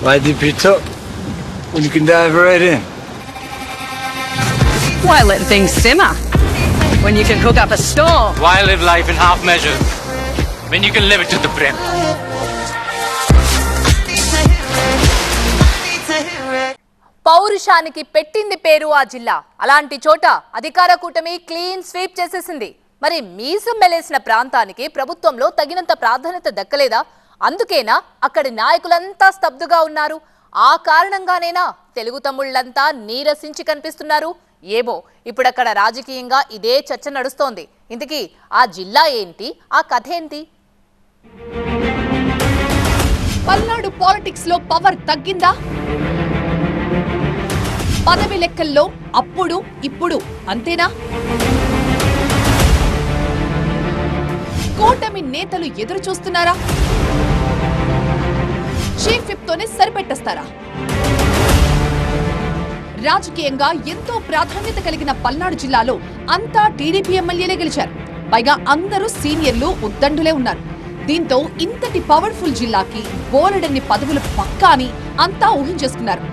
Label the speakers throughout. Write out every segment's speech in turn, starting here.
Speaker 1: Why dip it up when you can dive right in?
Speaker 2: Why let things simmer when you can cook up a storm?
Speaker 3: Why live life in half measures when you can live it to the brim?
Speaker 4: పౌరుషానికి పెట్టింది పేరు ఆ జిల్లా అలాంటి చోట అధికార కూటమి clean sweep చేసేసింది మరి మీసం మెలేసిన ప్రాంతానికి ప్రభుత్వంలో తగినంత ప్రాధాన్యత దక్కలేదా అందుకేనా అక్కడి నాయకులంతా స్తబ్దుగా ఉన్నారు. ఆ కారణంగానేనా తెలుగు తమ్ముళ్ళంతా నీరసించి కనిపిస్తున్నారు. ఏమో ఇప్పుడక్కడ రాజకీయంగా ఇదే చర్చ నడుస్తోంది. ఇంతకీ ఆ జిల్లా ఏంటి? ఆ కథ ఏంటి?
Speaker 5: పల్నాడు పాలిటిక్స్లో పవర్ తగ్గిందా? పదవి లెక్కల్లో అప్పుడు ఇప్పుడు అంతేనా? కూటమి నేతలు ఎదురు చూస్తున్నారా చీఫ్ విప్ తోనే సరిపెట్టేస్తారా? రాజకీయంగా ఎంతో ప్రాధాన్యత కలిగిన పల్నాడు జిల్లాలో అంతా టీడీపీ ఎమ్మెల్యేలే గెలిచారు. పైగా అందరూ సీనియర్లు ఉద్దండులే ఉన్నారు. దీంతో ఇంతటి పవర్ఫుల్ జిల్లాకి బోలెడన్ని పదవులు పక్కా అని అంతా ఊహించేసుకున్నారు.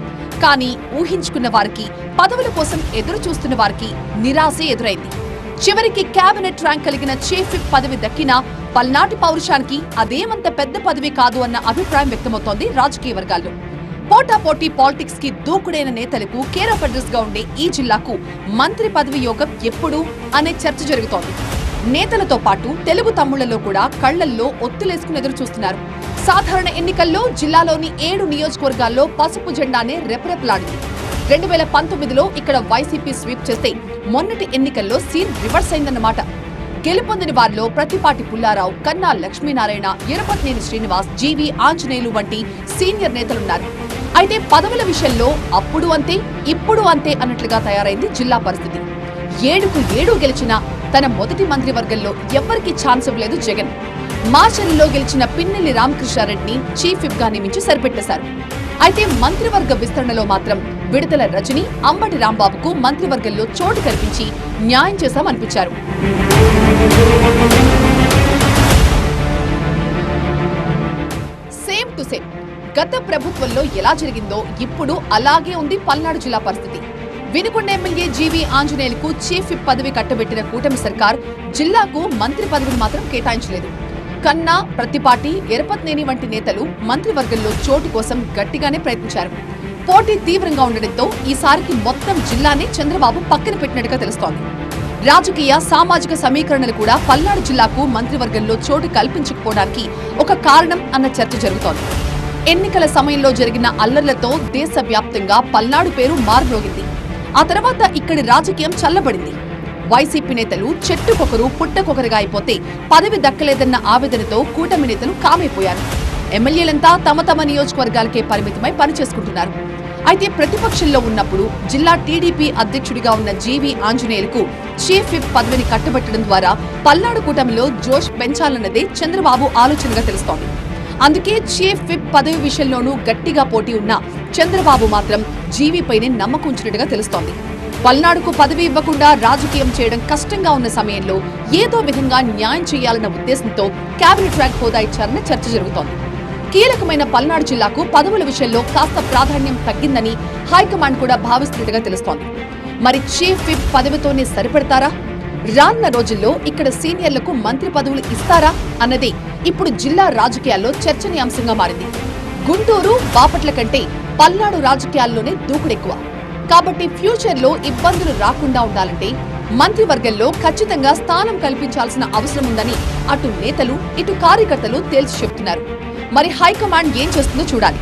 Speaker 5: కానీ ఊహించుకున్న వారికి పదవుల కోసం ఎదురు చూస్తున్న వారికి నిరాశే ఎదురైంది. చివరికి కేబినెట్ ర్యాంక్ కలిగిన చీఫ్ విప్ పదవి దక్కినా పల్నాటి పౌరుషానికి అదేమంత పెద్ద పదవి కాదు అన్న అభిప్రాయం వ్యక్తమవుతోంది రాజకీయ వర్గాల్లో. పోటాపోటీ పాలిటిక్స్కి దూకుడైన నేతలకు కేర్ ఆఫ్ అడ్రస్గా ఉండే ఈ జిల్లాకు మంత్రి పదవి యోగం ఎప్పుడు అనే చర్చ జరుగుతోంది. నేతలతో పాటు తెలుగు తమ్ముళ్ళలో కూడా కళ్ళల్లో ఒత్తులేసుకుని ఎదురు చూస్తున్నారు సాధారణ ఎన్నికల్లో జిల్లాలోని ఏడు నియోజకవర్గాల్లో పసుపు జెండానే రెపరెపలాడింది. రెండు వేల పంతొమ్మిదిలో ఇక్కడ వైసీపీ స్వీప్ చేస్తే మొన్నటి ఎన్నికల్లో సీన్ రివర్స్ అయిందన్నమాట. గెలుపొందిన వారిలో ప్రతిపాటి పుల్లారావు కన్నా లక్ష్మీనారాయణ ఎరపట్నేని శ్రీనివాస్ జీవి ఆంజనేయులు వంటి సీనియర్ నేతలున్నారు. అయితే పదవుల విషయంలో అప్పుడు అంతే ఇప్పుడు అంతే అన్నట్లుగా తయారైంది జిల్లా పరిస్థితి. ఏడుకు ఏడు గెలిచిన తన మొదటి మంత్రివర్గంలో ఎవ్వరికీ ఛాన్స్ ఇవ్వలేదు జగన్. మాచర్లలో గెలిచిన పిన్నెల్లి రామకృష్ణారెడ్డిని చీఫ్ విప్గా నియమించి సరిపెట్టేశారు. అయితే మంత్రివర్గ విస్తరణలో మాత్రం విడుదల రజని అంబటి రాంబాబుకు మంత్రివర్గంలో చోటు కల్పించి న్యాయం చేశామనిపించారు. సేమ్ టు సేమ్ గత ప్రభుత్వంలో ఎలా జరిగిందో ఇప్పుడు అలాగే ఉంది పల్నాడు జిల్లా పరిస్థితి. వినుకొండ ఎమ్మెల్యే జీవి ఆంజనేయులకు చీఫ్ పదవి కట్టబెట్టిన కూటమి సర్కార్ జిల్లాకు మంత్రి పదవిని మాత్రం కేటాయించలేదు. కన్నా ప్రతిపాటి ఎరపత్నేని వంటి నేతలు మంత్రివర్గంలో చోటు కోసం గట్టిగానే ప్రయత్నించారు. పోటీ తీవ్రంగా ఉండడంతో ఈసారికి మొత్తం జిల్లానే చంద్రబాబు పక్కన పెట్టినట్టుగా తెలుస్తోంది. రాజకీయ సామాజిక సమీకరణలు కూడా పల్నాడు జిల్లాకు మంత్రివర్గంలో చోటు కల్పించకపోవడానికి ఒక కారణం అన్న చర్చ జరుగుతోంది. ఎన్నికల సమయంలో జరిగిన అల్లర్లతో దేశవ్యాప్తంగా పల్నాడు పేరు మారుమోగింది ఆ తర్వాత ఇక్కడి రాజకీయం చల్లబడింది. వైసీపీ నేతలు చెట్టుకొకరు పుట్టకొకరుగా అయిపోతే పదవి దక్కలేదన్న ఆవేదనతో కూటమి నేతలు కామైపోయారు. ఎమ్మెల్యేలంతా తమ తమ నియోజకవర్గాలకే పరిమితమై పనిచేసుకుంటున్నారు. అయితే ప్రతిపక్షంలో ఉన్నప్పుడు జిల్లా టీడీపీ అధ్యక్షుడిగా ఉన్న జీవి ఆంజనేయులకు చీఫ్ విప్ పదవిని కట్టబెట్టడం ద్వారా పల్నాడు కూటమిలో జోష్ పెంచాలన్నదే చంద్రబాబు ఆలోచనగా తెలుస్తోంది. అందుకే చీఫ్ విప్ పదవి విషయంలోనూ గట్టిగా పోటీ ఉన్న చంద్రబాబు మాత్రం జీవీపైనే నమ్మకం ఉంచినట్టుగా తెలుస్తోంది. పల్నాడుకు పదవి ఇవ్వకుండా రాజకీయం చేయడం కష్టంగా ఉన్న సమయంలో ఏదో విధంగా న్యాయం చేయాలన్న ఉద్దేశంతో కేబినెట్ ర్యాంక్ హోదా ఇచ్చారన్న చర్చ జరుగుతోంది. కీలకమైన పల్నాడు జిల్లాకు పదవుల విషయంలో కాస్త ప్రాధాన్యం తగ్గిందని హైకమాండ్ కూడా భావిస్తున్నట్టుగా తెలుస్తోంది. మరి చీఫ్ విప్ పదవితోనే సరిపెడతారా? రానున్న రోజుల్లో ఇక్కడ సీనియర్లకు మంత్రి పదవులు ఇస్తారా? అన్నదే ఇప్పుడు జిల్లా రాజకీయాల్లో చర్చనీయాంశంగా మారింది. గుంటూరు బాపట్ల కంటే పల్నాడు రాజకీయాల్లోనే దూకుడెక్కువ కాబట్టి ఫ్యూచర్లో ఇబ్బందులు రాకుండా ఉండాలంటే మంత్రివర్గంలో ఖచ్చితంగా స్థానం కల్పించాల్సిన అవసరం ఉందని అటు నేతలు ఇటు కార్యకర్తలు తేల్చి చెప్తున్నారు. మరి హైకమాండ్ ఏం చేస్తుందో చూడాలి.